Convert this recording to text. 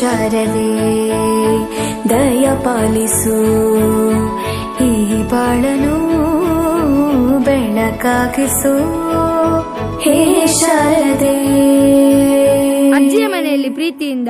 ಶಾರದೆ ದಯ ಪಾಲಿಸು. ಈ ಬಾಳನು ಬೆಳಕಾಗಿಸು. ಹೇ ಶಾರದೆ ಅಜ್ಜಿಯ ಮನೆಯಲ್ಲಿ ಪ್ರೀತಿಯಿಂದ